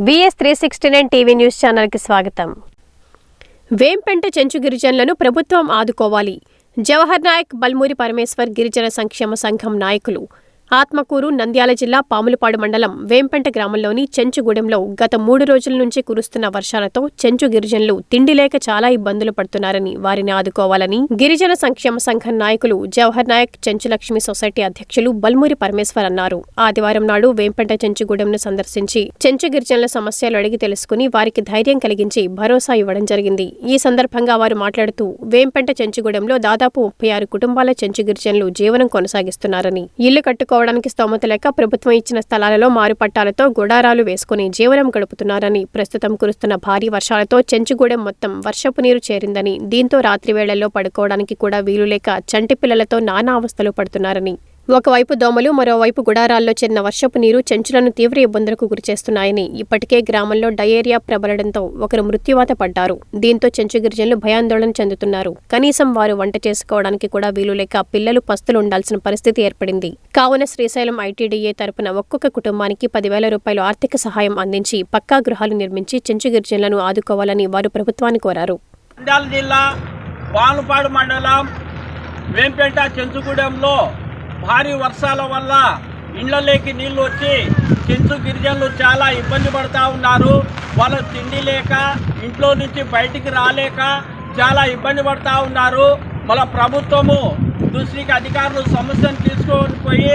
V S three sixty nine TV news ఛానల్కి స్వాగతం. వేంపెంట చెంచు గిరిజనులను ప్రభుత్వం ఆదుకోవాలి. జవహర్ నాయక్ బల్మూరి పరమేశ్వర్ గిరిజన సంక్షేమ సంఘం నాయకులు ఆత్మకూరు నంద్యాల జిల్లా పాములపాడు మండలం వేంపెంట గ్రామంలోని చెంచుగూడెంలో గత మూడు రోజుల నుంచి కురుస్తున్న వర్షాలతో చెంచు గిరిజనులు తిండి లేక చాలా ఇబ్బందులు పడుతున్నారని వారిని ఆదుకోవాలని గిరిజన సంక్షేమ సంఘం నాయకులు జవహర్ నాయక్ చెంచులక్ష్మి సొసైటీ అధ్యక్షులు బల్మూరి పరమేశ్వర్ అన్నారు. ఆదివారం నాడు వేంపెంట చెంచుగూడెంను సందర్శించి చెంచు గిరిజనుల సమస్యలు అడిగి తెలుసుకుని వారికి ధైర్యం కలిగించి భరోసా ఇవ్వడం జరిగింది. ఈ సందర్భంగా వారు మాట్లాడుతూ వేంపెంట చెంచుగూడెంలో దాదాపు ముప్పై ఆరు కుటుంబాల చెంచు గిరిజనులు జీవనం కొనసాగిస్తున్నారని ఇల్లు కట్టుకోవడానికి స్తోమత లేక ప్రభుత్వం ఇచ్చిన స్థలాలలో మారుపట్టాలతో గుడారాలు వేసుకుని జీవనం గడుపుతున్నారని ప్రస్తుతం కురుస్తున్న భారీ వర్షాలతో చెంచుగూడెం మొత్తం వర్షపు నీరు చేరిందని దీంతో రాత్రి వేళల్లో పడుకోవడానికి కూడా వీలు లేక చంటి పిల్లలతో నానా అవస్థలు పడుతున్నారని ఒకవైపు దోమలు మరోవైపు గుడారాల్లో చేరిన వర్షపు నీరు చెంచులను తీవ్ర ఇబ్బందులకు గురిచేస్తున్నాయని ఇప్పటికే గ్రామంలో డయేరియా ప్రబలడంతో ఒకరు మృత్యువాత పడ్డారు. దీంతో చెంచు గిరిజనులు భయాందోళన చెందుతున్నారు. కనీసం వారు వంట చేసుకోవడానికి కూడా వీలు లేక పిల్లలు పస్తులు ఉండాల్సిన పరిస్థితి ఏర్పడింది. కావున శ్రీశైలం ఐటీడీఏ తరపున ఒక్కొక్క కుటుంబానికి పదివేల రూపాయలు ఆర్థిక సహాయం అందించి పక్కా గృహాలు నిర్మించి చెంచు గిరిజనులను ఆదుకోవాలని వారు ప్రభుత్వాన్ని కోరారు. జిల్లా మండలం వేంపేట చెంచుగూడెంలో భారీ వర్షాల వల్ల ఇళ్ళలోకి నీళ్ళు వచ్చి చెంచు గిరిజనులు చాలా ఇబ్బంది పడుతూ ఉన్నారు. వాళ్ళ తిండి లేక ఇంట్లో నుంచి బయటికి రాలేక చాలా ఇబ్బంది పడుతూ ఉన్నారు. మన ప్రభుత్వము దృష్టికి అధికారులు సమస్యను తీసుకొని పోయి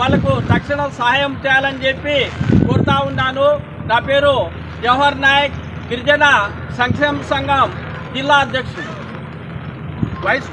వాళ్ళకు తక్షణ సహాయం చేయాలని చెప్పి కోరుతా ఉన్నాను. నా పేరు జవహర్ నాయక్ గిరిజన సంక్షేమ సంఘం జిల్లా అధ్యక్షుడు. వైస్